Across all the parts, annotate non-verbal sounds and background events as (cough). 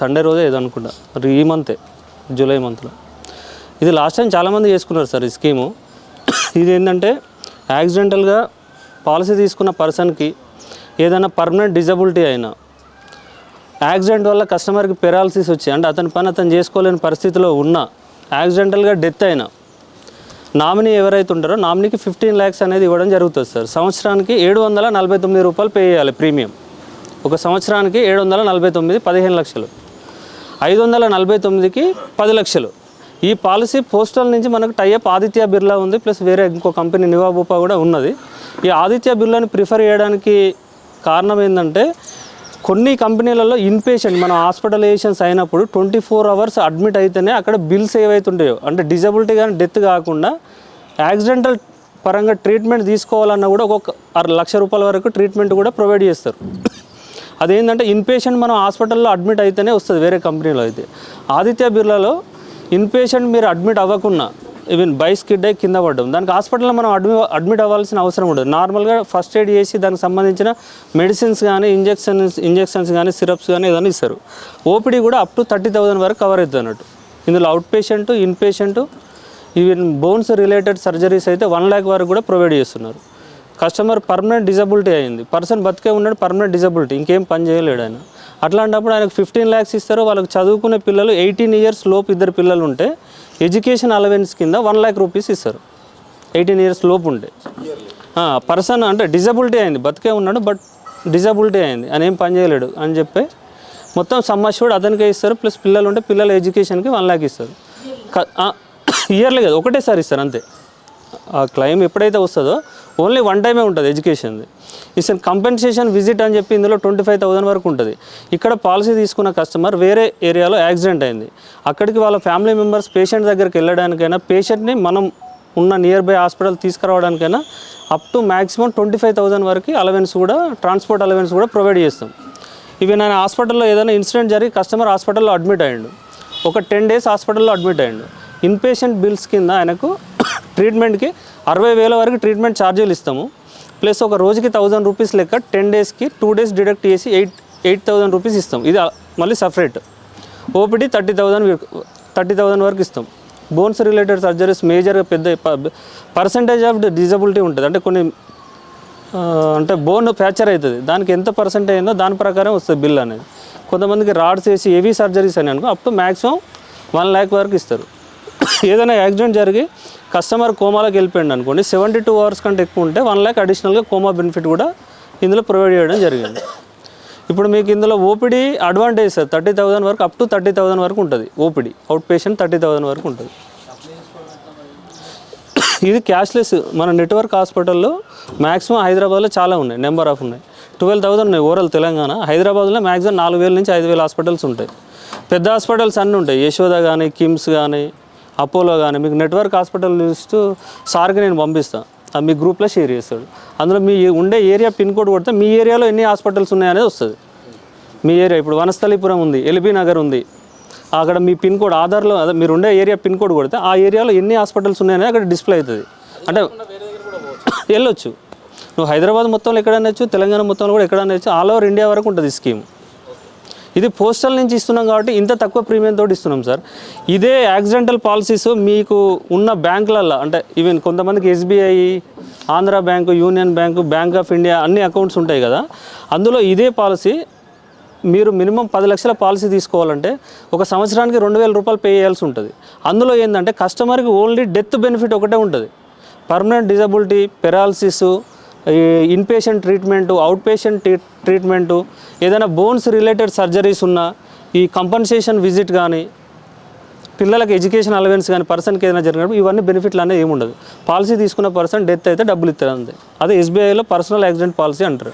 Sunday రోజే ఏదో ఈ మంతే జూలై మంత్లో. ఇది లాస్ట్ టైం చాలామంది చేసుకున్నారు సార్ ఈ స్కీము. ఇది ఏంటంటే యాక్సిడెంటల్గా పాలసీ తీసుకున్న పర్సన్కి ఏదైనా పర్మనెంట్ డిజబిలిటీ అయినా యాక్సిడెంట్ వల్ల కస్టమర్కి పెరాలసిస్ వచ్చి అంటే అతని పని అతను చేసుకోలేని పరిస్థితిలో ఉన్నా యాక్సిడెంటల్గా డెత్ అయినా నామినీ ఎవరైతే ఉంటారో నామినీకి ఫిఫ్టీన్ ల్యాక్స్ అనేది ఇవ్వడం జరుగుతుంది సార్. సంవత్సరానికి ఏడు వందల నలభై తొమ్మిది రూపాయలు పే చేయాలి ప్రీమియం. ఒక సంవత్సరానికి ఏడు వందల నలభై తొమ్మిది పదిహేను లక్షలు. ఐదు వందల నలభై తొమ్మిదికి పది లక్షలు. ఈ పాలసీ పోస్టల్ నుంచి మనకు టైఅప్ ఆదిత్య బిర్లా ఉంది ప్లస్ వేరే ఇంకో కంపెనీ నివాబూపా కూడా ఉన్నది. ఈ ఆదిత్య బిర్లాని ప్రిఫర్ చేయడానికి కారణం ఏంటంటే కొన్ని కంపెనీలలో ఇన్పేషెంట్ మన హాస్పిటలైజేషన్స్ అయినప్పుడు ట్వంటీ ఫోర్ అవర్స్ అడ్మిట్ అయితేనే అక్కడ బిల్స్ ఏవైతుంటాయో అంటే డిజబిలిటీ కానీ డెత్ కాకుండా యాక్సిడెంటల్ పరంగా ట్రీట్మెంట్ తీసుకోవాలన్నా కూడా ఒక్కొక్క అర లక్ష రూపాయల వరకు ట్రీట్మెంట్ కూడా ప్రొవైడ్ చేస్తారు. అదేంటంటే ఇన్పేషెంట్ మనం హాస్పిటల్లో అడ్మిట్ అయితేనే వస్తుంది వేరే కంపెనీలో అయితే. ఆదిత్య బిర్లాలో ఇన్పేషెంట్ మీరు అడ్మిట్ అవ్వకున్నా ఈవెన్ బైస్ స్కిడ్ అయ్యి కింద పడ్డం దానికి హాస్పిటల్లో మనం అడ్మి అడ్మిట్ అవ్వాల్సిన అవసరం ఉండదు. నార్మల్గా ఫస్ట్ ఎయిడ్ చేసి దానికి సంబంధించిన మెడిసిన్స్ కానీ ఇంజెక్షన్స్ ఇంజెక్షన్స్ కానీ సిరప్స్ కానీ ఏదైనా ఇస్తారు. ఓపీడీ కూడా అప్ టు థర్టీ థౌసండ్ వరకు కవర్ అవుతుంది అన్నట్టు. ఇందులో outpatient inpatient even bones related surgeries అయితే వన్ ల్యాక్ వరకు కూడా ప్రొవైడ్ చేస్తున్నారు. కస్టమర్ పర్మనెంట్ డిజబిలిటీ అయింది. పర్సన్ బతికే ఉన్నాడు పర్మనెంట్ డిజబిలిటీ ఇంకేం పని చేయలేడు ఆయన. అట్లాంటప్పుడు ఆయనకు ఫిఫ్టీన్ ల్యాక్స్ ఇస్తారు వాళ్ళకి చదువుకునే పిల్లలు ఎయిటీన్ ఇయర్స్ లోపు ఇద్దరు పిల్లలు ఉంటే ఎడ్యుకేషన్ అలవెన్స్ కింద వన్ ల్యాక్ రూపీస్ ఇస్తారు. ఎయిటీన్ ఇయర్స్ లోపు ఉంటే. పర్సన్ అంటే డిజబిలిటీ అయింది బతికే ఉన్నాడు బట్ డిజబిలిటీ అయింది. అని ఏం పని చేయలేడు అని చెప్పి మొత్తం సమ్మష్యూడ్ అతనికే ఇస్తారు ప్లస్ పిల్లలు ఉంటే పిల్లల ఎడ్యుకేషన్కి వన్ ల్యాక్ ఇస్తారు. ఇయర్లీ (coughs) కదా ఒకటేసారి ఇస్తారు అంతే. ఆ క్లెయిమ్ ఎప్పుడైతే వస్తుందో ఓన్లీ వన్ టైమే ఉంటుంది ఎడ్యుకేషన్ది. ఇట్స్ కంపెన్సేషన్ విజిట్ అని చెప్పి ఇందులో ట్వంటీ ఫైవ్ థౌసండ్ వరకు ఉంటుంది. ఇక్కడ పాలసీ తీసుకున్న కస్టమర్ వేరే ఏరియాలో యాక్సిడెంట్ అయింది. అక్కడికి వాళ్ళ ఫ్యామిలీ మెంబర్స్ పేషెంట్ దగ్గరికి వెళ్ళడానికైనా పేషెంట్ని మనం ఉన్న near by hospital తీసుకురావడానికైనా up to maximum twenty five thousand వరకు అలవెన్స్ కూడా ట్రాన్స్పోర్ట్ అలవెన్స్ కూడా ప్రొవైడ్ చేస్తాం. ఇవి నేను హాస్పిటల్లో ఏదైనా ఇన్సిడెంట్ జరిగి కస్టమర్ హాస్పిటల్లో అడ్మిట్ అయ్యిండు. ఒక టెన్ డేస్ హాస్పిటల్లో అడ్మిట్ అయ్యిండు. ఇన్పేషెంట్ బిల్స్ కింద ఆయనకు ట్రీట్మెంట్కి అరవై వేల వరకు ట్రీట్మెంట్ ఛార్జీలు ఇస్తాము. ప్లస్ ఒక రోజుకి థౌజండ్ రూపీస్ లెక్క టెన్ డేస్కి టూ డేస్ డిడక్ట్ చేసి ఎయిట్ ఎయిట్ థౌజండ్ రూపీస్ ఇస్తాం. ఇది మళ్ళీ separate. OPD thirty thousand thirty thousand వరకు ఇస్తాం. బోన్స్ రిలేటెడ్ సర్జరీస్ మేజర్గా పెద్ద పర్సంటేజ్ ఆఫ్ డిజబిలిటీ ఉంటుంది. అంటే కొన్ని అంటే బోన్ ఫ్రాక్చర్ అవుతుంది. దానికి ఎంత పర్సెంట్ అయిందో దాని ప్రకారం వస్తుంది బిల్ అనేది. కొంతమందికి రాడ్స్ వేసి హెవీ సర్జరీస్ అని అనుకో up to maximum one lakh వరకు ఇస్తారు. ఏదైనా యాక్సిడెంట్ జరిగి కస్టమర్ కోమాలోకి వెళ్ళిపోయింది అనుకోండి సెవెంటీ టూ అవర్స్ కంటే ఎక్కువ ఉంటే వన్ ల్యాక్ అడిషనల్గా కోమా బెనిఫిట్ కూడా ఇందులో ప్రొవైడ్ చేయడం జరిగింది. ఇప్పుడు మీకు ఇందులో OPD advantage sir thirty thousand వరకు అప్ టు థర్టీ థౌసండ్ వరకు ఉంటుంది OPD. Out patient thirty thousand వరకు ఉంటుంది. ఇది క్యాష్లెస్ మన నెట్వర్క్ హాస్పిటల్లో మ్యాక్సిమం హైదరాబాద్లో చాలా ఉన్నాయి నెంబర్ ఆఫ్ ఉన్నాయి. ట్వెల్వ్ థౌసండ్ ఉన్నాయి ఓవరాల్ తెలంగాణ. హైదరాబాద్లో మ్యాక్సిమం నాలుగు వేల నుంచి ఐదు వేల హాస్పిటల్స్ ఉంటాయి. పెద్ద హాస్పిటల్స్ అన్నీ ఉంటాయి యశోద కానీ కిమ్స్ కానీ అపోలో కానీ మీకు నెట్వర్క్ హాస్పిటల్ లిస్ట్ సార్కి నేను పంపిస్తాను మీ గ్రూప్లో షేర్ చేస్తాడు. అందులో మీ ఉండే ఏరియా పిన్ కోడ్ కొడితే మీ ఏరియాలో ఎన్ని హాస్పిటల్స్ ఉన్నాయనేది వస్తుంది. మీ ఏరియా ఇప్పుడు వనస్థలీపురం ఉంది ఎల్బీ నగర్ ఉంది. అక్కడ మీ పిన్ కోడ్ ఆధార్లో అదే మీరు ఉండే ఏరియా పిన్ కోడ్ కొడితే ఆ ఏరియాలో ఎన్ని హాస్పిటల్స్ ఉన్నాయనేది అక్కడ డిస్ప్లే అవుతుంది. అంటే వెళ్ళొచ్చు. నువ్వు హైదరాబాద్ మొత్తంలో ఎక్కడైనా తెలంగాణ మొత్తంలో కూడా ఎక్కడైనా ఆల్ ఓవర్ ఇండియా వరకు ఉంటుంది ఈ స్కీమ్. ఇది పోస్టల్ నుంచి ఇస్తున్నాం కాబట్టి ఇంత తక్కువ ప్రీమియం తోటి ఇస్తున్నాం సార్. ఇదే యాక్సిడెంటల్ పాలసీస్ మీకు ఉన్న బ్యాంకులలో అంటే ఈవెన్ కొంతమందికి SBI Andhra bank union bank bank of India అన్ని అకౌంట్స్ ఉంటాయి కదా. అందులో ఇదే పాలసీ మీరు మినిమం పది లక్షల పాలసీ తీసుకోవాలంటే ఒక సంవత్సరానికి రెండు వేల రూపాయలు పే చేయాల్సి ఉంటుంది. అందులో ఏంటంటే కస్టమర్కి ఓన్లీ డెత్ బెనిఫిట్ ఒకటే ఉంటుంది. Permanent disability paralysis inpatient treatment out patient treatment ఏదైనా బోన్స్ రిలేటెడ్ సర్జరీస్ ఉన్నా ఈ కంపన్సేషన్ విజిట్ కానీ పిల్లలకి ఎడ్యుకేషన్ అలవెన్స్ కానీ పర్సన్కి ఏదైనా జరిగినప్పుడు ఇవన్నీ బెనిఫిట్లు అనేది ఉండదు. పాలసీ తీసుకున్న పర్సన్ డెత్ అయితే డబ్బులు ఇస్తారు అంతే. అదే ఎస్బీఐలో పర్సనల్ యాక్సిడెంట్ పాలసీ అంటారు.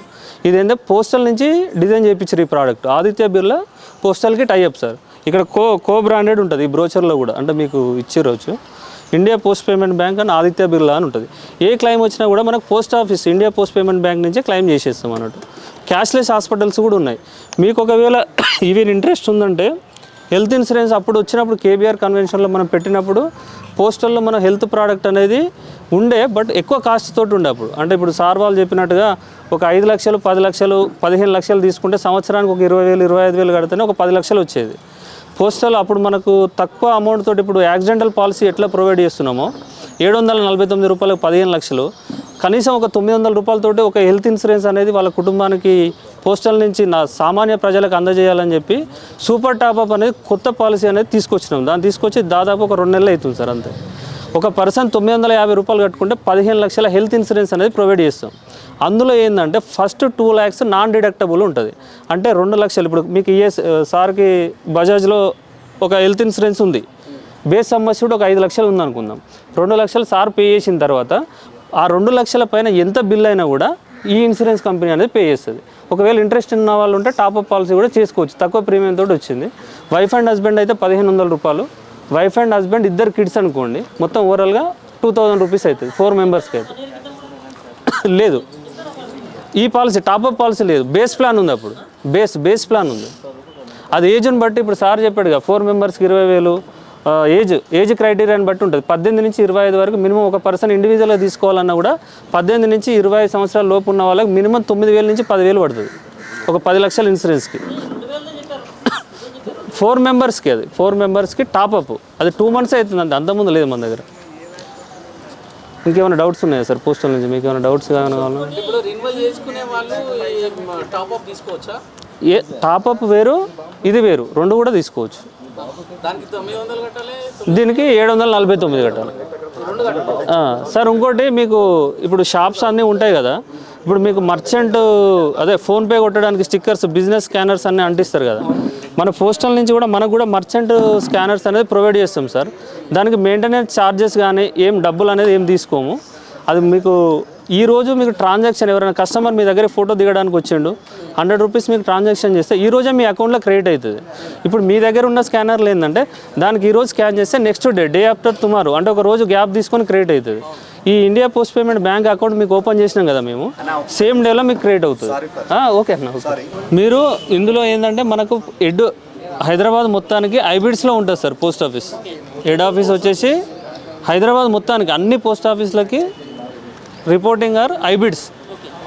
ఇదేంటే పోస్టల్ నుంచి డిజైన్ చేయించారు ఈ ప్రోడక్ట్ ఆదిత్య బిర్లా పోస్టల్కి టైఅప్ సార్ ఇక్కడ కో కో బ్రాండెడ్ ఉంటుంది ఈ బ్రోచర్లో కూడా. అంటే మీకు ఇచ్చే రోజు ఇండియా పోస్ట్ పేమెంట్ బ్యాంక్ అని ఆదిత్య బిర్లా అని ఉంటుంది. ఏ క్లైమ్ వచ్చినా కూడా మనకు post office India post payment bank నుంచే క్లైమ్ చేసేస్తాం అన్నట్టు. క్యాష్లెస్ హాస్పిటల్స్ కూడా ఉన్నాయి. మీకు ఒకవేళ (clears throat) ఈవెన్ ఇంట్రెస్ట్ ఉందంటే హెల్త్ ఇన్సూరెన్స్ అప్పుడు వచ్చినప్పుడు కేబీఆర్ కన్వెన్షన్లో మనం పెట్టినప్పుడు పోస్టల్లో మన హెల్త్ ప్రోడక్ట్ అనేది ఉండే బట్ ఎక్కువ కాస్ట్ తోటి ఉండే అప్పుడు. అంటే ఇప్పుడు సార్ వాళ్ళు చెప్పినట్టుగా ఒక ఐదు లక్షలు పది లక్షలు పదిహేను లక్షలు తీసుకుంటే సంవత్సరానికి ఒక ఇరవై వేలు ఇరవై ఐదు వేలు కడితేనే ఒక పది లక్షలు వచ్చేది. పోస్టల్ అప్పుడు మనకు తక్కువ అమౌంట్ తోటి ఇప్పుడు యాక్సిడెంటల్ పాలసీ ఎట్లా ప్రొవైడ్ చేస్తున్నామో ఏడు వందల నలభై తొమ్మిది రూపాయలకు పదిహేను లక్షలు. కనీసం ఒక తొమ్మిది వందల రూపాయలతోటి ఒక హెల్త్ ఇన్సూరెన్స్ అనేది వాళ్ళ కుటుంబానికి పోస్టల్ నుంచి నా సామాన్య ప్రజలకు అందజేయాలని చెప్పి సూపర్ టాప్అప్ అనేది కొత్త పాలసీ అనేది తీసుకొచ్చినాం. దాన్ని తీసుకొచ్చి దాదాపు ఒక రెండు నెలలు అవుతుంది సార్ అంతే. ఒక పర్సన్ తొమ్మిది వందల యాభై రూపాయలు కట్టుకుంటే పదిహేను లక్షల హెల్త్ ఇన్సూరెన్స్ అనేది ప్రొవైడ్ చేస్తాం. అందులో ఏంటంటే first two lakhs non deductible ఉంటుంది. అంటే రెండు లక్షలు ఇప్పుడు మీకు ఏ సార్కి బజాజ్లో ఒక హెల్త్ ఇన్సూరెన్స్ ఉంది. బేస్ సమస్య కూడా ఒక ఐదు లక్షలు ఉందనుకుందాం. రెండు లక్షలు సార్ పే చేసిన తర్వాత ఆ రెండు లక్షల పైన ఎంత బిల్ అయినా కూడా ఈ ఇన్సూరెన్స్ కంపెనీ అనేది పే చేస్తుంది. ఒకవేళ ఇంట్రెస్ట్ ఉన్న వాళ్ళు ఉంటే టాప్అప్ పాలసీ కూడా చేసుకోవచ్చు. తక్కువ ప్రీమియం తోటి వచ్చింది. వైఫ్ అండ్ హస్బెండ్ అయితే పదిహేను వందల రూపాయలు. వైఫ్ అండ్ హస్బెండ్ ఇద్దరు కిడ్స్ అనుకోండి మొత్తం ఓవరాల్గా టూ థౌజండ్ రూపీస్ అవుతుంది ఫోర్ మెంబర్స్కి అయితే. (coughs) లేదు. ఈ పాలసీ టాప్అప్ పాలసీ లేదు. బేస్ ప్లాన్ ఉంది అప్పుడు. బేస్ బేస్ ప్లాన్ ఉంది. అది ఏజ్ని బట్టి ఇప్పుడు సార్ చెప్పాడుగా ఫోర్ మెంబర్స్కి ఇరవై వేలు ఏజ్ ఏజ్ క్రైటీరియాని బట్టి ఉంటుంది. పద్దెనిమిది నుంచి ఇరవై ఐదు వరకు మినిమం ఒక పర్సన్ ఇండివిజువల్గా తీసుకోవాలన్నా కూడా పద్దెనిమిది నుంచి ఇరవై సంవత్సరాల లోపు ఉన్న వాళ్ళకి మినిమం తొమ్మిది వేల నుంచి పదివేలు పడుతుంది. ఒక పది లక్షల ఇన్సూరెన్స్కి ఫోర్ మెంబర్స్కి అది. ఫోర్ మెంబర్స్కి టాప్అప్ అది టూ మంత్స్ అవుతుంది అంతే. అంతకుముందు లేదు మన దగ్గర. ఇంకేమైనా డౌట్స్ ఉన్నాయా సార్? పోస్టల్ నుంచి మీకు ఏమైనా డౌట్స్ కావాలా? ఇప్పుడు రిన్యువల్ చేసుకునే వాళ్ళు టాప్ అప్ తీసుకోవచ్చా? ఏ టాప్అప్ వేరు ఇది వేరు. రెండు కూడా తీసుకోవచ్చు. దానికి ఏడు వందల నలభై తొమ్మిది కట్టాలి. సార్ ఇంకోటి మీకు ఇప్పుడు షాప్స్ అన్నీ ఉంటాయి కదా. ఇప్పుడు మీకు మర్చెంట్ అదే ఫోన్పే కొట్టడానికి స్టిక్కర్స్ బిజినెస్ స్కానర్స్ అన్నీ అంటిస్తారు కదా. మన పోస్టల్ నుంచి కూడా మనకు కూడా మర్చెంట్ స్కానర్స్ అనేది ప్రొవైడ్ చేస్తాం సార్. దానికి మెయింటెనెన్స్ ఛార్జెస్ కానీ ఏం డబ్బులు అనేది ఏం తీసుకోము. అది మీకు ఈ రోజు మీకు ట్రాన్సాక్షన్ ఎవరైనా కస్టమర్ మీ దగ్గర ఫోటో దిగడానికి వచ్చిండు హండ్రెడ్ రూపీస్ మీకు ట్రాన్సాక్షన్ చేస్తే ఈ రోజే మీ అకౌంట్లో క్రియేట్ అవుతుంది. ఇప్పుడు మీ దగ్గర ఉన్న స్కానర్లు ఏంటంటే దానికి ఈరోజు స్కాన్ చేస్తే next day day after tomorrow అంటే ఒక రోజు గ్యాప్ తీసుకొని క్రియేట్ అవుతుంది. ఈ India post payment bank account మీకు ఓపెన్ చేసినాం కదా మేము. సేమ్ డేలో మీకు క్రియేట్ అవుతుంది. ఓకే అన్న మీరు ఇందులో ఏంటంటే మనకు హెడ్ హైదరాబాద్ మొత్తానికి ఐబిడ్స్లో ఉంటుంది sir post office head office వచ్చేసి హైదరాబాద్ మొత్తానికి అన్ని పోస్ట్ ఆఫీస్లకి రిపోర్టింగ్ ఆర్ ఐబిడ్స్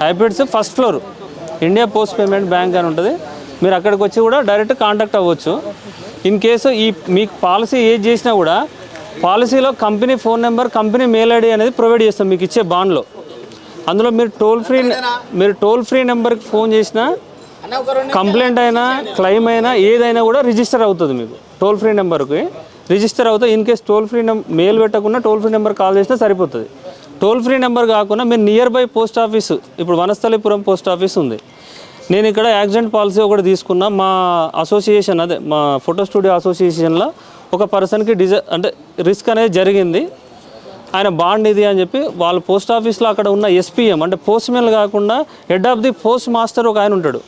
ఐబిడ్స్ first floor India post payment bank అని ఉంటుంది. మీరు అక్కడికి వచ్చి కూడా డైరెక్ట్ కాంటాక్ట్ అవ్వచ్చు. ఇన్ కేసు ఈ మీకు పాలసీ ఏది చేసినా కూడా పాలసీలో company phone number company mail ID అనేది ప్రొవైడ్ చేస్తాం మీకు ఇచ్చే బాండ్లో. అందులో మీరు టోల్ ఫ్రీ మీరు టోల్ ఫ్రీ నెంబర్కి ఫోన్ చేసినా కంప్లైంట్ అయినా క్లెయిమ్ అయినా ఏదైనా కూడా రిజిస్టర్ అవుతుంది మీకు. టోల్ ఫ్రీ నెంబర్కి రిజిస్టర్ అవుతుంది in case toll free number mail పెట్టకుండా టోల్ ఫ్రీ నెంబర్ కాల్ చేసినా సరిపోతుంది. టోల్ ఫ్రీ నెంబర్ కాకుండా మీరు నియర్ బై పోస్ట్ ఆఫీస్ ఇప్పుడు వనస్థలిపురం పోస్ట్ ఆఫీస్ ఉంది. నేను ఇక్కడ యాక్సిడెంట్ పాలసీ ఒకటి తీసుకున్నా. మా అసోసియేషన్ అదే మా ఫోటో స్టూడియో అసోసియేషన్లో ఒక పర్సన్కి డిజ అంటే రిస్క్ అనేది జరిగింది. ఆయన బాండ్ ఇది అని చెప్పి వాళ్ళ పోస్ట్ ఆఫీస్లో అక్కడ ఉన్న ఎస్పీఎం అంటే పోస్ట్ మెన్ కాకుండా head of the post master ఒక ఆయన ఉంటాడు.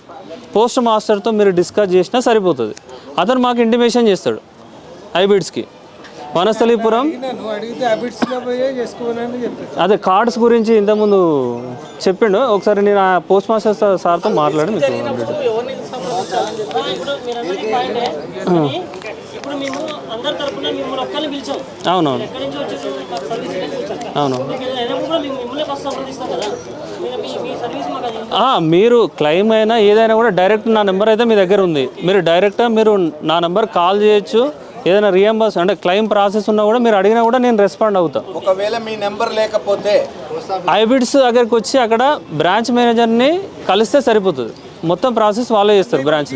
పోస్ట్ మాస్టర్తో మీరు డిస్కస్ చేసినా సరిపోతుంది. అతను మాకు ఇంటిమేషన్ చేస్తాడు. ఐబిడ్స్కి వనస్థలీపురం? అదే కార్డ్స్ గురించి ఇంతకుముందు చెప్పిండు. ఒకసారి నేను ఆ పోస్ట్ మాస్టర్ సార్తో మాట్లాడి మీకు అవునవును. అవును. మీరు మీ మీ సర్వీస్ మాకు అది ఆ, మీరు క్లెయిమ్ అయినా ఏదైనా కూడా డైరెక్ట్ నా నెంబర్ అయితే మీ దగ్గర ఉంది. మీరు డైరెక్ట్ మీరు నా నెంబర్ కాల్ చేయొచ్చు. ఏదైనా రియంబర్స్ అంటే క్లెయిమ్ ప్రాసెస్ ఉన్నా కూడా మీరు అడిగినా కూడా నేను రెస్పాండ్ అవుతా. ఒకవేళ మీ నెంబర్ లేకపోతే ఐబిడ్స్ దగ్గరికి వచ్చి అక్కడ బ్రాంచ్ మేనేజర్ని కలిస్తే సరిపోతుంది. మొత్తం ప్రాసెస్ వాళ్ళే చేస్తారు బ్రాంచ్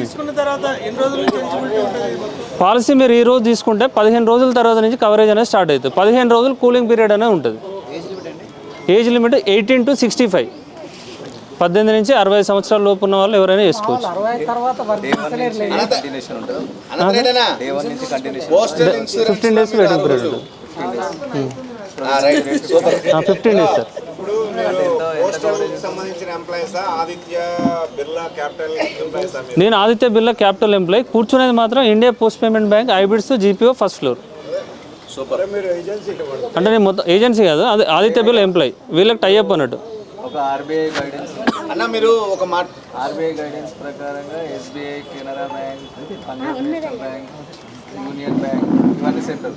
పాలసీ మీరు ఈ రోజు తీసుకుంటే పదిహేను రోజుల తర్వాత నుంచి కవరేజ్ అనేది స్టార్ట్ అవుతుంది. పదిహేను రోజులు కూలింగ్ పీరియడ్ అనేది ఉంటుంది. Age limit eighteen to sixty five పద్దెనిమిది నుంచి అరవై సంవత్సరాల లోపు ఉన్న వాళ్ళు ఎవరైనా చేసుకోవచ్చు. ఫిఫ్టీన్ డేస్ వెయిటింగ్ పీరియడ్ ఉంటుంది ఫిఫ్టీన్ డేస్ సార్ ఇప్పుడు మీరు పోస్టల్ సంబంధించిన ఎంప్లాయీసా ఆదిత్య బిర్లా క్యాపిటల్ ఎంప్లాయీసా మీరు? నేను ఆదిత్య బిర్లా క్యాపిటల్ ఎంప్లాయ్. కూర్చునేది మాత్రం ఇండియా పోస్ట్ పేమెంట్ బ్యాంక్ ఐబిడ్స్ జీపీఓ ఫస్ట్ ఫ్లోర్. అంటే నేను మొత్తం ఏజెన్సీ కాదు అదే ఆదిత్య బిర్లా ఎంప్లాయ్. వీళ్ళకి టైఅప్ అన్నట్టు. ఒక ఆర్బీఐ గైడెన్స్ అన్న మీరు ఒక మాట. ఆర్బీఐ గైడెన్స్ ప్రకారంగా SBI Canara bank Punjab national bank union bank ఇవన్నీ సెంట్రల్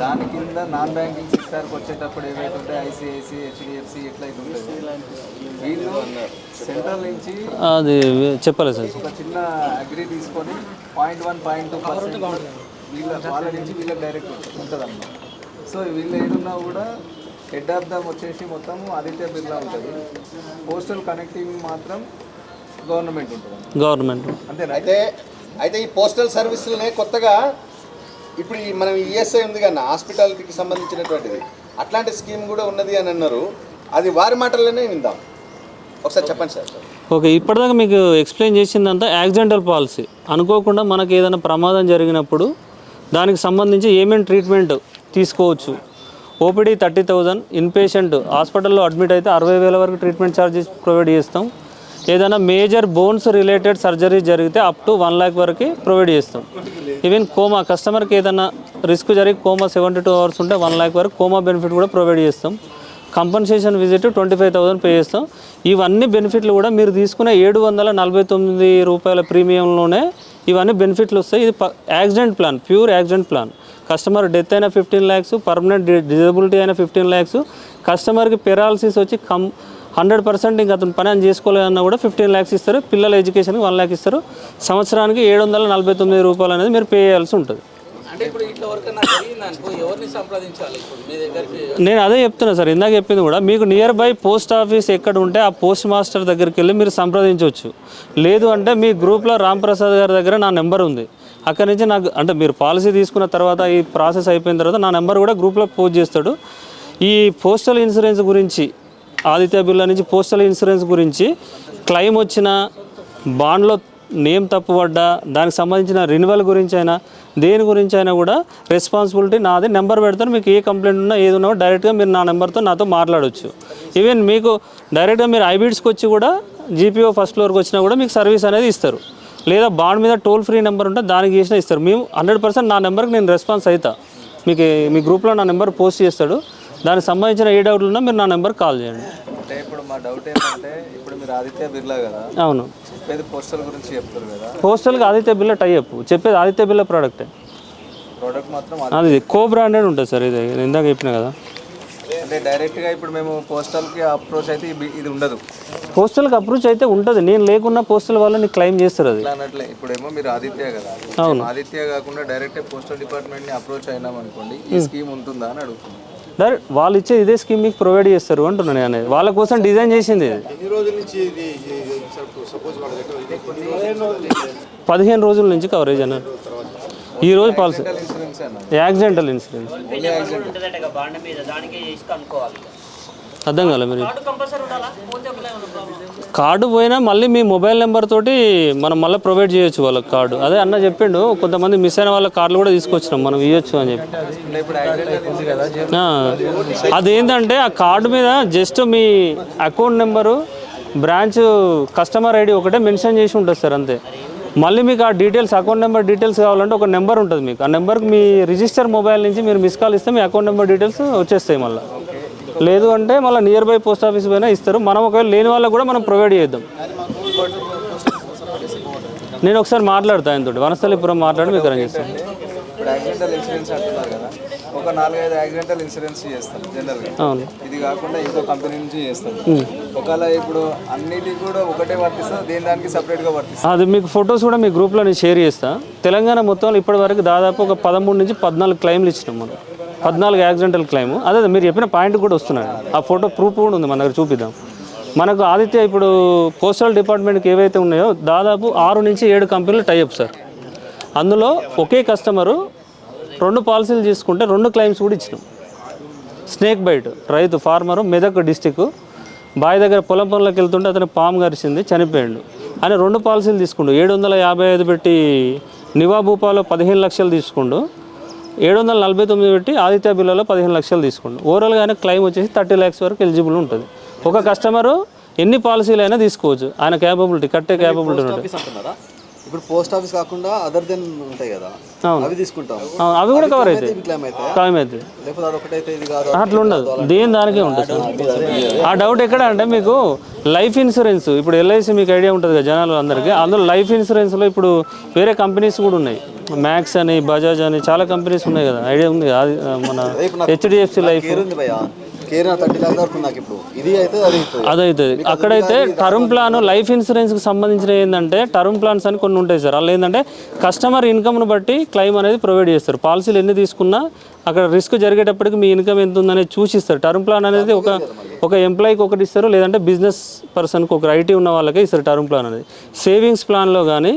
దాని కింద నాన్ బ్యాంకింగ్ సెక్టార్కి వచ్చేటప్పుడు ఏవైతే ఉంటాయి ఐసిఐసి హెచ్డిఎఫ్సి ఇట్లా ఇట్లా ఉంటుంది? వీళ్ళు సెంట్రల్ నుంచి అది చెప్పాలి సార్. ఒక చిన్న అగ్రి తీసుకొని point one point two percent వీళ్ళ వాళ్ళ నుంచి వీళ్ళకి డైరెక్ట్ ఉంటుంది అన్నమాట సో వీళ్ళు ఏదున్నా కూడా హెడ్ ఆఫ్ దమ్ వచ్చేసి మొత్తం ఆదిత్య బిర్లా ఉంటుంది. పోస్టల్ కనెక్టింగ్ మాత్రం గవర్నమెంట్ ఉంటుంది. గవర్నమెంట్. అంతేనా? అయితే అయితే ఈ పోస్టల్ సర్వీసులనే కొత్తగా ఇప్పుడు ఈ మనం ఈఎస్ఐ ఉంది కన్నా హాస్పిటాలిటీకి సంబంధించినటువంటిది. అట్లాంటి స్కీమ్ కూడా ఉన్నది అని అన్నారు. అది వారి మాటల్లోనే విందాం. ఒకసారి చెప్పండి సార్. ఓకే ఇప్పటిదాకా మీకు ఎక్స్ప్లెయిన్ చేసిందంతా యాక్సిడెంటల్ పాలసీ. అనుకోకుండా మనకి ఏదైనా ప్రమాదం జరిగినప్పుడు దానికి సంబంధించి ఏమేమి ట్రీట్మెంట్ తీసుకోవచ్చు? OPD thirty thousand. ఇన్పేషెంట్ హాస్పిటల్లో అడ్మిట్ అయితే అరవై వేల వరకు ట్రీట్మెంట్ ఛార్జెస్ ప్రొవైడ్ చేస్తాం. ఏదైనా మేజర్ బోన్స్ రిలేటెడ్ సర్జరీ జరిగితే అప్ టు వన్ ల్యాక్ వరకు ప్రొవైడ్ చేస్తాం. ఈవెన్ కోమా కస్టమర్కి ఏదైనా రిస్క్ జరిగి కోమా సెవెంటీ టూ అవర్స్ ఉంటే వన్ ల్యాక్ వరకు కోమా బెనిఫిట్ కూడా ప్రొవైడ్ చేస్తాం. Compensation visit twenty five thousand pay చేస్తాం. ఇవన్నీ బెనిఫిట్లు కూడా మీరు తీసుకునే ఏడు వందల నలభై తొమ్మిది రూపాయల ప్రీమియంలోనే ఇవన్నీ బెనిఫిట్లు వస్తాయి. ఇది accident plan pure accident plan. Customer death అయినా ఫిఫ్టీన్ ల్యాక్స్ పర్మనెంట్ డిజబిలిటీ అయినా ఫిఫ్టీన్ ల్యాక్స్. కస్టమర్కి పెరాలసిస్ వచ్చి కం హండ్రెడ్ పర్సెంట్ ఇంకా అతను పని అని చేసుకోలేదన్నా కూడా ఫిఫ్టీన్ ల్యాక్స్ ఇస్తారు. పిల్లల ఎడ్యుకేషన్కి వన్ ల్యాక్ ఇస్తారు. సంవత్సరానికి ఏడు వందల నలభై తొమ్మిది రూపాయలు అనేది మీరు పే చేయాల్సి ఉంటుంది. నేను అదే చెప్తున్నా సార్ ఇందాక చెప్పింది కూడా మీకు నియర్ బై పోస్ట్ ఆఫీస్ ఎక్కడ ఉంటే ఆ పోస్ట్ మాస్టర్ దగ్గరికి వెళ్ళి మీరు సంప్రదించవచ్చు. లేదు అంటే మీ గ్రూప్లో రామ్ ప్రసాద్ గారి దగ్గర నా నెంబర్ ఉంది. అక్కడి నుంచి నాకు అంటే మీరు పాలసీ తీసుకున్న తర్వాత ఈ ప్రాసెస్ అయిపోయిన తర్వాత నా నెంబర్ కూడా గ్రూప్లో పోస్ట్ చేస్తాడు. ఈ పోస్టల్ ఇన్సూరెన్స్ గురించి ఆదిత్య బిర్లా నుంచి పోస్టల్ ఇన్సూరెన్స్ గురించి క్లెయిమ్ వచ్చిన బాండ్లో నేమ్ తప్పుపడ్డా దానికి సంబంధించిన రెన్యువల్ గురించి అయినా దేని గురించి అయినా కూడా రెస్పాన్సిబిలిటీ నాది. నెంబర్ పెడతాను మీకు ఏ కంప్లైంట్ ఉన్నా ఏది ఉన్నా డైరెక్ట్గా మీరు నా నెంబర్తో నాతో మాట్లాడవచ్చు ఈవెన్ మీకు డైరెక్ట్గా మీరు ఐబీడ్స్కి వచ్చి కూడా జీపీఓ ఫస్ట్ ఫ్లోర్కి వచ్చినా కూడా మీకు సర్వీస్ అనేది ఇస్తారు. లేదా బాండ్ మీద టోల్ ఫ్రీ నెంబర్ ఉంటే దానికి చేసినా ఇస్తారు. మేము హండ్రెడ్ పర్సెంట్ నా నెంబర్కి నేను రెస్పాన్స్ అవుతా మీకు మీ గ్రూప్లో నా నెంబర్ పోస్ట్ చేస్తాడు. దానికి సంబంధించిన ఏ డౌట్లు ఉన్నా మీరు నా నెంబర్కి కాల్ చేయండి. అంటే ఇప్పుడు మా డౌట్ ఏంటంటే ఇప్పుడు మీరు ఆదిత్య బిర్లా కదా అవును. చెప్పేది పోస్టల్ గురించి చెప్తారు కదా. పోస్టల్కి ఆదిత్య బిల్ల టైఅప్ చెప్పేది ఆదిత్య బిల్ల ప్రోడక్టే ప్రోడక్ట్ మాత్రం అది కో బ్రాండెడ్ ఉంటుంది సార్ ఇది. ఇందాక చెప్పిన కదా. అంటే డైరెక్ట్గా ఇప్పుడు మేము పోస్టల్కి అప్రోచ్ అయితే ఇది ఉండదు. పోస్టల్కి అప్రోచ్ అయితే ఉంటుంది. నేను లేకున్నా పోస్టల్ వాళ్ళని క్లెయిమ్ చేస్తారు అది. అన్నట్లే. ఇప్పుడేమో మీరు ఆదిత్య కదా. అవును. ఆదిత్య కాకుండా డైరెక్ట్ పోస్టల్ డిపార్ట్మెంట్ని అప్రోచ్ అయినాం అనుకోండి ఈ స్కీమ్ ఉంటుందా అని అడుగుతున్నాను డైరెక్ట్ వాళ్ళు ఇచ్చే ఇదే స్కీమ్ మీకు ప్రొవైడ్ చేస్తారు అంటున్నాను నేను అనేది. వాళ్ళ కోసం డిజైన్ చేసింది పదిహేను రోజుల నుంచి కవరేజ్ అన్నారు ఈ రోజు పాలసీ. ఇన్సూరెన్స్ అన్న. యాక్సిడెంటల్ ఇన్సూరెన్స్ ఉంటుందట బాండ్ మీద దానికి ఇసుక అనుకోవాలి అర్థం కాలే మీరు. కార్డు కంపల్సరీ ఉండాలా? పోతే ఒకలే ఉన్న ప్రాబ్లం కార్డు పోయినా మళ్ళీ మీ మొబైల్ నెంబర్ తోటి మనం మళ్ళీ ప్రొవైడ్ చేయొచ్చు వాళ్ళకి కార్డు. అదే అన్న చెప్పిండు కొంతమంది మిస్ అయిన వాళ్ళ కార్డులు కూడా తీసుకొచ్చినాం మనం ఇవ్వచ్చు అని చెప్పి. అదేంటంటే ఆ కార్డు మీద జస్ట్ మీ account number branch customer ID ఒకటే మెన్షన్ చేసి ఉంటుంది సార్ అంతే. మళ్ళీ మీకు ఆ డీటెయిల్స్ అకౌంట్ నెంబర్ డీటెయిల్స్ కావాలంటే ఒక నెంబర్ ఉంటుంది మీకు. ఆ నెంబర్కి మీ రిజిస్టర్ మొబైల్ నుంచి మీరు మిస్ కాల్ ఇస్తే మీ అకౌంట్ నెంబర్ డీటెయిల్స్ వచ్చేస్తాయి మళ్ళీ. లేదు అంటే మళ్ళీ నియర్ బై పోస్ట్ ఆఫీస్ పైన ఇస్తారు. మనం ఒకవేళ లేని వాళ్ళకి కూడా మనం ప్రొవైడ్ చేద్దాం. నేను ఒకసారి మాట్లాడతాను ఆయనతో వనస్థలిపురం మాట్లాడి మీకు అరేంజ్ చేస్తాను ఒక నాలుగైదు యాక్సిడెంటల్ ఇన్సూరెన్స్ చేస్తాం జనరల్గా అవును. ఇది కాకుండా ఇంకో కంపెనీ నుంచి చేస్తాం ఒకవేళ ఇప్పుడు అన్నిటికి కూడా ఒకటే వర్తిస్తుంది? దేని దానికి సపరేట్గా వర్తిస్తుంది? అది మీకు ఫొటోస్ కూడా మీ గ్రూప్లో నేను షేర్ చేస్తా. తెలంగాణ మొత్తంలో ఇప్పటి వరకు దాదాపు ఒక పదమూడు నుంచి పద్నాలుగు క్లైమ్లు ఇచ్చినాం మనం. పద్నాలుగు యాక్సిడెంటల్ క్లైమ్ అదే మీరు చెప్పిన పాయింట్ కూడా వస్తున్నాయి. ఆ ఫోటో ప్రూఫ్ కూడా ఉంది మన దగ్గర చూపిద్దాం. మనకు ఆదిత్య ఇప్పుడు పోస్టల్ డిపార్ట్మెంట్కి ఏవైతే ఉన్నాయో దాదాపు ఆరు నుంచి ఏడు కంపెనీలు టైఅప్ సార్ అందులో ఒకే కస్టమరు రెండు పాలసీలు తీసుకుంటే రెండు క్లైమ్స్ కూడా ఇచ్చినాం. స్నేక్ బైట్ రైతు ఫార్మరు మెదక్ డిస్టిక్ బావి దగ్గర పొలం పనులకు వెళ్తుంటే అతను పాము గరిచింది చనిపోయాడు. ఆయన రెండు పాలసీలు తీసుకుండు. ఏడు వందల యాభై ఐదు పెట్టి నివాభూపాలో పదిహేను లక్షలు తీసుకుండు. ఏడు వందల నలభై తొమ్మిది పెట్టి ఆదిత్య బిల్లలో పదిహేను లక్షలు తీసుకుండు. ఓవరాల్గా ఆయన క్లెయిమ్ వచ్చేసి థర్టీ ల్యాక్స్ వరకు ఎలిజిబుల్ ఉంటుంది. ఒక కస్టమరు ఎన్ని పాలసీలు అయినా తీసుకోవచ్చు. ఆయన క్యాపబిలిటీ కట్టే క్యాపబిలిటీ ఉంటుంది ఇప్పుడు పోస్ట్ ఆఫీస్ కాకుండా అదర్ దెన్ ఉంటాయి కదా. అవి తీసుకుంటాం. అవి కూడా కవర్ అవుతాయి. క్లైమ్ అయితే క్లైమ్ అవుతాయి. లేకపోతే అదొకటైతే ఇది కాదు అట్లా ఉండదు. దేని దానికే ఉంటుంది. సార్ ఆ డౌట్ ఎక్కడ అంటే మీకు లైఫ్ ఇన్సూరెన్స్ ఇప్పుడు ఎల్ఐసి మీకు ఐడియా ఉంటుంది కదా జనాలు అందరికీ. అందులో లైఫ్ ఇన్సూరెన్స్లో ఇప్పుడు వేరే కంపెనీస్ కూడా ఉన్నాయి. మ్యాక్స్ అని బజాజ్ అని చాలా కంపెనీస్ ఉన్నాయి కదా. ఐడియా ఉంది మన హెచ్డిఎఫ్సి లైఫ్ కేర్ ఉంది భయ్యా కేర్ థర్టీ ల్యాక్స్ వరకు నాకు ఇప్పుడు. ఇది అయితే అది అవుతుంది అదవుతుంది అక్కడైతే టర్మ్ ప్లాన్ లైఫ్ ఇన్సూరెన్స్కి సంబంధించిన ఏంటంటే టర్మ్ ప్లాన్స్ అని కొన్ని ఉంటాయి సార్. అలా ఏంటంటే కస్టమర్ ఇన్కమ్ను బట్టి క్లెయిమ్ అనేది ప్రొవైడ్ చేస్తారు. పాలసీలు ఎన్ని తీసుకున్నా అక్కడ రిస్క్ జరిగేటప్పటికి మీ ఇన్కమ్ ఎంత ఉందనేది చూసిస్తారు. టర్మ్ ప్లాన్ అనేది ఒక ఒక ఎంప్లాయీకి ఒకటి ఇస్తారు లేదంటే బిజినెస్ పర్సన్కి ఒక ఐటీ ఉన్న వాళ్ళకే ఇస్తారు టర్మ్ ప్లాన్ అనేది. సేవింగ్స్ ప్లాన్లో కానీ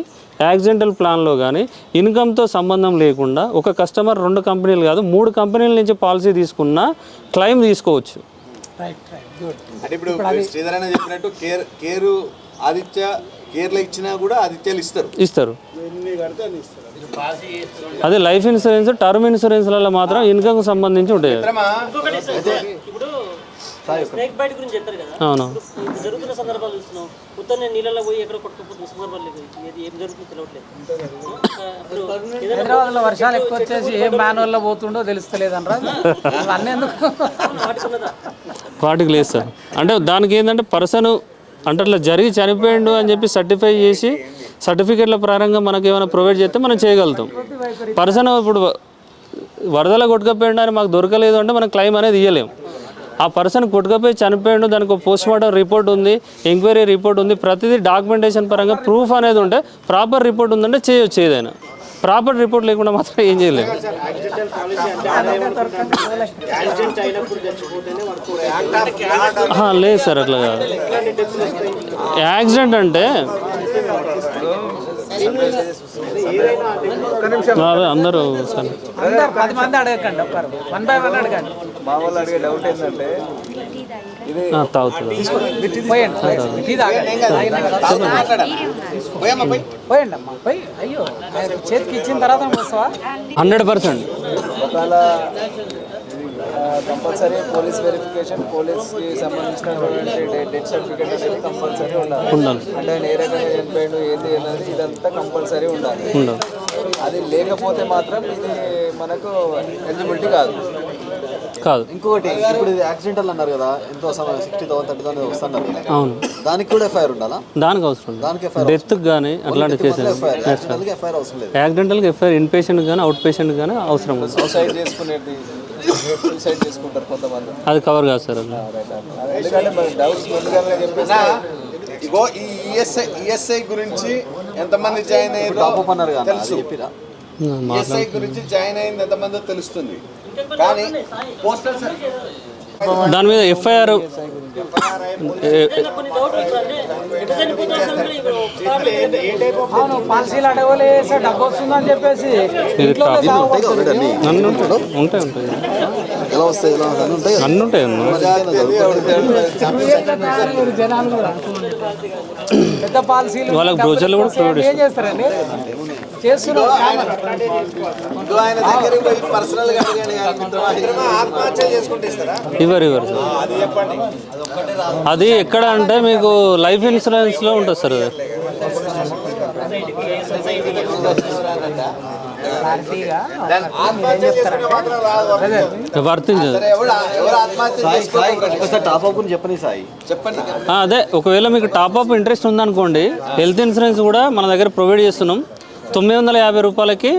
యాక్సిడెంటల్ ప్లాన్లో కానీ ఇన్కమ్తో సంబంధం లేకుండా ఒక కస్టమర్ రెండు కంపెనీలు కాదు మూడు కంపెనీల నుంచి పాలసీ తీసుకున్నా క్లెయిమ్ తీసుకోవచ్చు. అంటే ఇప్పుడు శ్రీధర్ అన్న చెప్పినట్టు కేర్ కేరు ఆదిత్య కేర్లో ఇచ్చినా కూడా ఆదిత్యాలు ఇస్తారు. ఇస్తారు. అదే లైఫ్ ఇన్సూరెన్స్ టర్మ్ ఇన్సూరెన్స్లలో మాత్రం ఇన్కమ్ సంబంధించి ఉంటాయి. అవును. ఇప్పుడు జరుగుతున్న సందర్భాలు చూస్తున్నాం మొత్తం నేను నీళ్ళలో పోయి ఎక్కడ కొట్టుకుపోతున్న సందర్భాలు లేదు. ఇది ఏం జరుగుతుందో తెలియట్లేదు హైదరాబాద్లో వర్షాలు ఎక్కువ వచ్చేసి ఏ మాన్యువల్లో పోతుండో తెలుస్తలేదనరా? (laughs) అన్నీ ఎందుకు? వాటికి లేదు సార్. అంటే దానికి ఏంటంటే పర్సన్ అంటే అట్లా జరిగి చనిపోయిండు అని చెప్పి సర్టిఫై చేసి సర్టిఫికేట్ల ప్రకారంగా మనకి ఏమైనా ప్రొవైడ్ చేస్తే మనం చేయగలుగుతాం. పర్సన్ ఇప్పుడు వరదల కొట్టుకపోయిండు అని మాకు దొరకలేదు అంటే మనం క్లెయిమ్ అనేది ఇవ్వలేం ఆ పర్సన్ కుట్టుకపోయి చనిపోయిండు దానికి ఒక పోస్ట్ మార్టం రిపోర్ట్ ఉంది ఎంక్వైరీ రిపోర్ట్ ఉంది. ప్రతిదీ డాక్యుమెంటేషన్ పరంగా ప్రూఫ్ అనేది ఉంటే ప్రాపర్ రిపోర్ట్ ఉందంటే చేయొచ్చు ఏదైనా. ప్రాపర్ రిపోర్ట్ లేకుండా మాత్రం ఏం చేయలేదు లేదు సార్ అట్లా కాదు. యాక్సిడెంట్ అంటే అదే అందరూ అందరు పది మంది అడగకండి ఒక్కరు వన్ బై వన్ అడగండి మా వాళ్ళు అడిగే డౌట్ ఏంటంటే చేతికి ఇచ్చిన తర్వాత hundred percent compulsory police verification పోలీస్కి సంబంధించినటువంటి డెత్ సర్టిఫికేట్ అనేది కంపల్సరీ ఉండాలి. ఉండాలి. అంటే ఆయన ఏ రకంగా చనిపోయాడు ఏంది అనేది ఇదంతా కంపల్సరీ ఉండాలి. ఉండాలి. అది లేకపోతే మాత్రం ఇది మనకు ఎలిజిబిలిటీ కాదు. కాదు. ఇంకొకటి ఇప్పుడు ఇది యాక్సిడెంటల్ అన్నారు కదా ఎంతో సమయం సిక్స్టీ థౌసండ్ థర్టీ థౌసండ్ వస్తున్నారు అవును. దానికి కూడా ఎఫ్ఐఆర్ ఉండాలా? దానికి అవసరం దానికి ఎఫ్ఐఆర్ డెత్కి కానీ అట్లాంటి ఎఫ్ఐఆర్ యాక్సిడెంటల్కి ఎఫ్ఐఆర్ అవసరం లేదు. యాక్సిడెంటల్గా ఎఫ్ఐఆర్ ఇన్ పేషెంట్ కానీ అవుట్ పేషెంట్ కానీ అవసరం సూసైడ్ చేసుకునేది సూసైడ్ చేసుకుంటారు కొంతమంది అది కవర్ కాదు సార్ ఎందుకంటే డౌట్స్ ముందుగానే ఇగో ఈ ఈఎస్ఐ ఈఎస్ఐ గురించి ఎంతమంది జాయిన్ అయ్యారో తెలుసు. చెప్పిరా? ఈఎస్ఐ గురించి జాయిన్ అయింది ఎంతమందో తెలుస్తుంది. కానీ పోస్టల్ సర్వీస్ దాని మీద ఎఫ్ఐఆర్ పాలసీలు అడగలే డబ్బు వస్తుందని చెప్పేసి అన్ని ఉంటాయి ఉంటాయి ఎలా వస్తాయి ఎలా ఉంటాయి అన్నీ ఉంటాయి పెద్ద పాలసీలు వాళ్ళకి బ్రోచర్లు కూడా ప్రొవైడ్ చేస్తారండి? ఇగో ఆయన దగ్గర పోయి పర్సనల్గా అడిగాను కానీ మిత్రమా ఆత్మహత్య చేసుకుంటే ఇస్తారా? ఇవ్వరు ఇవ్వరు సార్. అది చెప్పండి. అది ఎక్కడ అంటే మీకు లైఫ్ ఇన్సూరెన్స్లో ఉంటుంది సార్ వర్తించదు. అదే ఒకవేళ మీకు టాప్ అప్ ఇంట్రెస్ట్ ఉందనుకోండి హెల్త్ ఇన్సూరెన్స్ కూడా మన దగ్గర ప్రొవైడ్ చేస్తున్నాం. తొమ్మిది వందల యాభై రూపాయలకి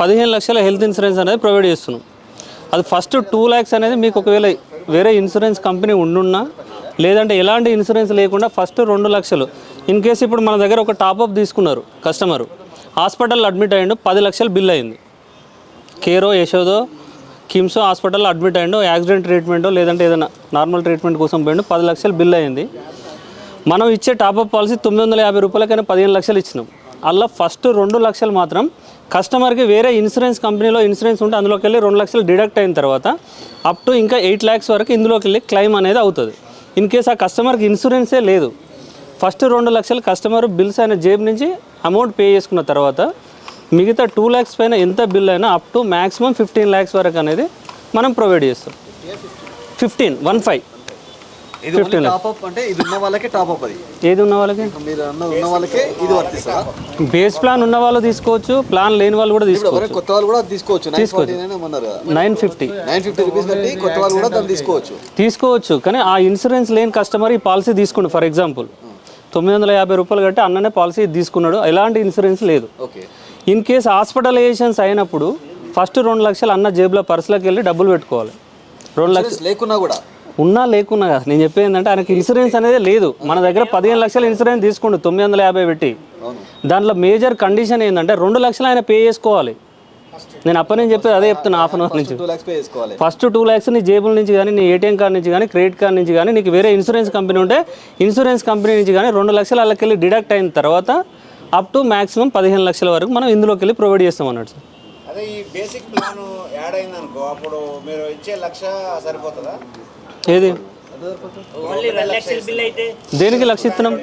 పదిహేను లక్షల హెల్త్ ఇన్సూరెన్స్ అనేది ప్రొవైడ్ చేస్తున్నాం. అది ఫస్ట్ టూ ల్యాక్స్ అనేది మీకు ఒకవేళ వేరే ఇన్సూరెన్స్ కంపెనీ ఉండున్నా లేదంటే ఎలాంటి ఇన్సూరెన్స్ లేకుండా ఫస్ట్ రెండు లక్షలు. ఇన్ కేసు ఇప్పుడు మన దగ్గర ఒక టాప్అప్ తీసుకున్నారు కస్టమరు హాస్పిటల్లో అడ్మిట్ అయ్యిండు పది లక్షలు బిల్ అయింది. కేరో యశోదో కిమ్స్ హాస్పిటల్లో అడ్మిట్ అయ్యిండు యాక్సిడెంట్ ట్రీట్మెంటో లేదంటే ఏదైనా నార్మల్ ట్రీట్మెంట్ కోసం పోయిండు పది లక్షలు బిల్ అయింది. మనం ఇచ్చే టాప్అప్ పాలసీ తొమ్మిది వందల యాభై రూపాయలకైనా పదిహేను లక్షలు ఇచ్చినాం. అలా ఫస్ట్ రెండు లక్షలు మాత్రం కస్టమర్కి వేరే ఇన్సూరెన్స్ కంపెనీలో ఇన్సూరెన్స్ ఉంటే అందులోకి వెళ్ళి రెండు లక్షలు డిడక్ట్ అయిన తర్వాత అప్ టు ఇంకా ఎయిట్ ల్యాక్స్ వరకు ఇందులోకి వెళ్ళి క్లెయిమ్ అనేది అవుతుంది. ఇన్ కేస్ ఆ కస్టమర్కి ఇన్సూరెన్సే లేదు. ఫస్ట్ రెండు లక్షలు కస్టమర్ బిల్స్ అయిన జేబు నుంచి అమౌంట్ పే చేసుకున్న తర్వాత మిగతా టూ ల్యాక్స్ పైన ఎంత బిల్ అయినా up to maximum fifteen lakhs వరకు అనేది మనం ప్రొవైడ్ చేస్తాం. Fifteen one five. ఇది ఓన్లీ టాప్ అప్ అంటే ఇది ఉన్న వాళ్ళకే టాప్ అప్ అది. ఏది ఉన్న వాళ్ళకి? మీరు అన్న ఉన్న వాళ్ళకే ఇది వర్తిస్తుందా? బేస్ ప్లాన్ ఉన్న వాళ్ళు తీసుకోవచ్చు ప్లాన్ లేని వాళ్ళు కూడా తీసుకోవచ్చు. కొత్త వాళ్ళు కూడా తీసుకోవచ్చు. Nine forty nine fifty nine fifty rupees కట్టి కొత్త వాళ్ళు కూడా దాన్ని తీసుకోవచ్చు. తీసుకోవచ్చు కానీ ఆ ఇన్సూరెన్స్ లేని కస్టమర్ ఈ పాలసీ తీసుకుండు. ఫర్ ఎగ్జాంపుల్ తొమ్మిది వందల యాభై రూపాయలు కట్టి అన్ననే పాలసీ తీసుకున్నాడు. ఎలాంటి ఇన్సూరెన్స్ లేదు. ఓకే. ఇన్ కేస్ హాస్పిటలైజేషన్స్ అయినప్పుడు ఫస్ట్ రెండు లక్షలు అన్న జేబులో పర్సులోకి వెళ్ళి డబ్బులు పెట్టుకోవాలి. రెండు లక్షలు లేకున్నా కూడా. ఉన్నా లేకున్నా కదా. నేను చెప్పేది ఏంటంటే ఆయనకి ఇన్సూరెన్స్ అనేది లేదు. మన దగ్గర పదిహేను లక్షల ఇన్సూరెన్స్ తీసుకుండు తొమ్మిది వందల యాభై పెట్టి. దాంట్లో మేజర్ కండిషన్ ఏంటంటే రెండు లక్షలు ఆయన పే చేసుకోవాలి. నేను అప్పటి నుంచి చెప్పేది అదే చెప్తున్నా హాఫ్ అన్ అవర్ నుంచి. ఫస్ట్ టూ ల్యాక్స్ నీ జేబుల నుంచి కానీ నీ ఏటీఎం కార్డ్ నుంచి కానీ క్రెడిట్ కార్డ్ నుంచి కానీ నీకు వేరే ఇన్సూరెన్స్ కంపెనీ ఉంటే ఇన్సూరెన్స్ కంపెనీ నుంచి కానీ రెండు లక్షలు వాళ్ళకెళ్ళి డిడక్ట్ అయిన తర్వాత అప్ టు మాక్సిమం పదిహేను లక్షల వరకు మనం ఇందులోకి వెళ్ళి ప్రొవైడ్ చేస్తాం అన్నట్టు సార్. అదే ఈ బేసిక్ ప్లాన్ యాడ్ అయింది అనుకో అప్పుడు మీరు ఇచ్చే లక్ష సరిపోతుందా? ఏది? ఓన్లీ రెండు లక్షల బిల్ అయితే. దేనికి లక్ష ఇస్తున్నాం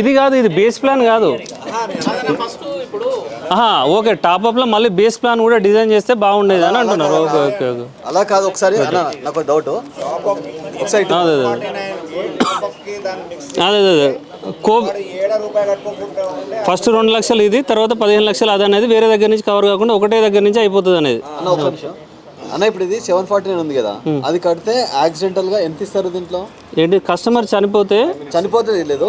ఇది కాదు ఇది బేస్ ప్లాన్ కాదు. ఫస్ట్ ఇప్పుడు ఆహా, ఓకే టాప్అప్లో మళ్ళీ బేస్ ప్లాన్ కూడా డిజైన్ చేస్తే బాగుండేది అని అంటున్నారు. Okay okay okay. అలా కాదు ఒకసారి నాకు డౌట్. అదే అదే కో ఫస్ట్ రెండు లక్షలు ఇది తర్వాత పదిహేను లక్షలు అది అనేది వేరే దగ్గర నుంచి కవర్ కాకుండా ఒకటే దగ్గర నుంచి అయిపోతుంది అనేది. అన్న ఇప్పుడు ఇది సెవెన్ ఫార్టీ నైన్ ఉంది కదా. అది కడితే యాక్సిడెంటల్గా ఎంత ఇస్తారు దీంట్లో? ఏంటి కస్టమర్ చనిపోతే చనిపోతే లేదు.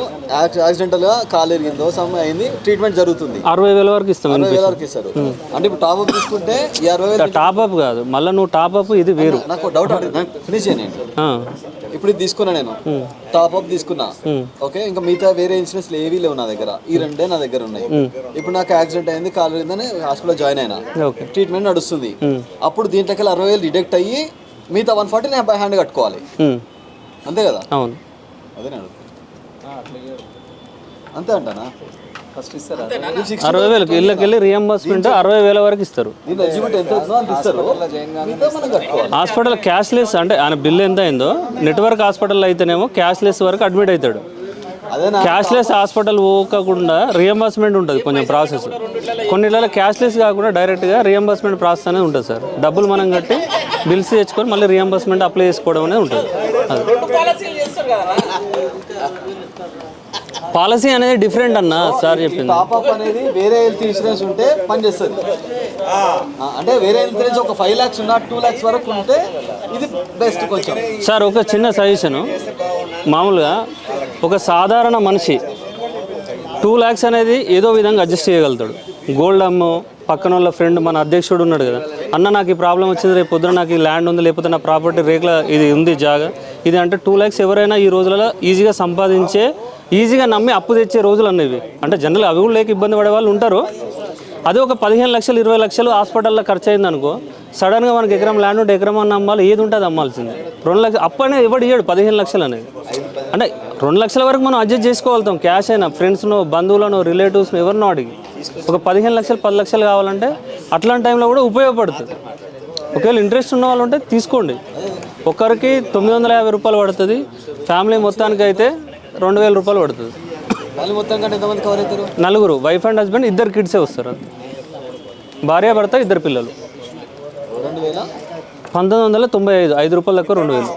యాక్సిడెంటల్గా కాలు ఎరిగిందో సమ్ అయింది ట్రీట్మెంట్ జరుగుతుంది. అరవై వేల వరకు ఇస్తాం అరవై వేల వరకు ఇస్తారు. అంటే ఇప్పుడు టాప్ అప్ తీసుకుంటే ఈ అరవై వేలు టాప్అప్ కాదు. మళ్ళీ నువ్వు టాప్అప్ ఇది వేరు. నాకు డౌట్ ఫినిష్ చేయండి ఇప్పుడు ఇది తీసుకున్నా నేను. టాప్ అప్ తీసుకున్నా. ఓకే ఇంకా మిగతా వేరే ఇన్సూరెన్స్ ఏవీ లేవు నా దగ్గర. ఈ రెండే నా దగ్గర ఉన్నాయి. ఇప్పుడు నాకు యాక్సిడెంట్ అయింది కాలు అయిందని హాస్పిటల్ జాయిన్ అయినా. ట్రీట్మెంట్ నడుస్తుంది. అప్పుడు దీంట్లోకి అరవై వేలు డిడక్ట్ అయ్యి మిగతా వన్ ఫార్టీ నేను బై హ్యాండ్ కట్టుకోవాలి. అంతే కదా? అవును. అదే అంతే అంటానా? ఫస్ట్ ఇస్తారా? అరవై వేలకు ఇళ్ళకి వెళ్ళి రియంబర్స్మెంట్ అరవై వేల వరకు ఇస్తారు. హాస్పిటల్ క్యాష్లెస్ అంటే ఆయన బిల్ ఎంత అయిందో నెట్వర్క్ హాస్పిటల్ అయితేనేమో క్యాష్లెస్ వరకు అడ్మిట్ అవుతాడు. అదేనా? క్యాష్లెస్ హాస్పిటల్ పోకుండా రియంబర్స్మెంట్ ఉంటుంది కొంచెం ప్రాసెస్ కొన్నిట్లలో క్యాష్లెస్ కాకుండా డైరెక్ట్గా రియంబర్స్మెంట్ ప్రాసెస్ అనేది ఉంటుంది సార్. డబ్బులు మనం కట్టి బిల్స్ తెచ్చుకొని మళ్ళీ రియంబర్స్మెంట్ అప్లై చేసుకోవడం అనేది ఉంటుంది. పాలసీ అనేది డిఫరెంట్ అన్న సార్ చెప్పింది. టాప్ అప్ అనేది వేరే హెల్త్ ఇన్సూరెన్స్ ఉంటే పని చేస్తుంది ఆ, అంటే వేరే హెల్త్ ఇన్సూరెన్స్ ఒక ఫైవ్ లాక్స్ ఉన్నా టూ లాక్స్ వరకు ఉంటే ఇది బెస్ట్ కొంచెం. సార్ ఒక చిన్న సజెషను మామూలుగా ఒక సాధారణ మనిషి టూ ల్యాక్స్ అనేది ఏదో విధంగా అడ్జస్ట్ చేయగలుగుతాడు. గోల్డ్ అమ్ము పక్కన వాళ్ళ ఫ్రెండ్ మన అధ్యక్షుడు ఉన్నాడు కదా. అన్న నాకు ఈ ప్రాబ్లం వచ్చింది రేపు పొద్దున నాకు ఈ ల్యాండ్ ఉంది లేకపోతే నా ప్రాపర్టీ రేట్ల ఇది ఉంది జాగా. ఇది అంటే టూ ల్యాక్స్ ఎవరైనా ఈ రోజులలో ఈజీగా సంపాదించే ఈజీగా నమ్మి అప్పు తెచ్చే రోజులు అనేవి అంటే జనరల్ అవి కూడా లేక ఇబ్బంది పడే వాళ్ళు ఉంటారు. అదే ఒక పదిహేను లక్షలు ఇరవై లక్షలు హాస్పిటల్లో ఖర్చు అయింది అనుకో సడన్గా మనకి ఎకరం ల్యాండ్ ఉంటే ఎకరం అన్న అమ్మాలి ఏది ఉంటుంది అది రెండు లక్షలు అప్పు అనేది ఇవ్వడు ఇయ్యాడు పదిహేను లక్షలు అనేది. అంటే రెండు లక్షల వరకు మనం అడ్జస్ట్ చేసుకోగలుగుతాం క్యాష్ అయినా ఫ్రెండ్స్ను బంధువులను రిలేటివ్స్ను ఎవరినో అడిగి. ఒక పదిహేను లక్షలు పది లక్షలు కావాలంటే అట్లాంటి టైంలో కూడా ఉపయోగపడుతుంది. ఒకవేళ ఇంట్రెస్ట్ ఉన్న వాళ్ళు ఉంటే తీసుకోండి. ఒక్కరికి తొమ్మిది వందల యాభై రూపాయలు పడుతుంది. ఫ్యామిలీ మొత్తానికి అయితే రెండు వేల రూపాయలు పడుతుంది. నలుగురు వైఫ్ అండ్ హస్బెండ్ ఇద్దరు కిడ్సే వస్తారు. భార్య భర్త ఇద్దరు పిల్లలు. పంతొమ్మిది వందల తొంభై ఐదు ఐదు రూపాయల దాకా రెండు వేలు.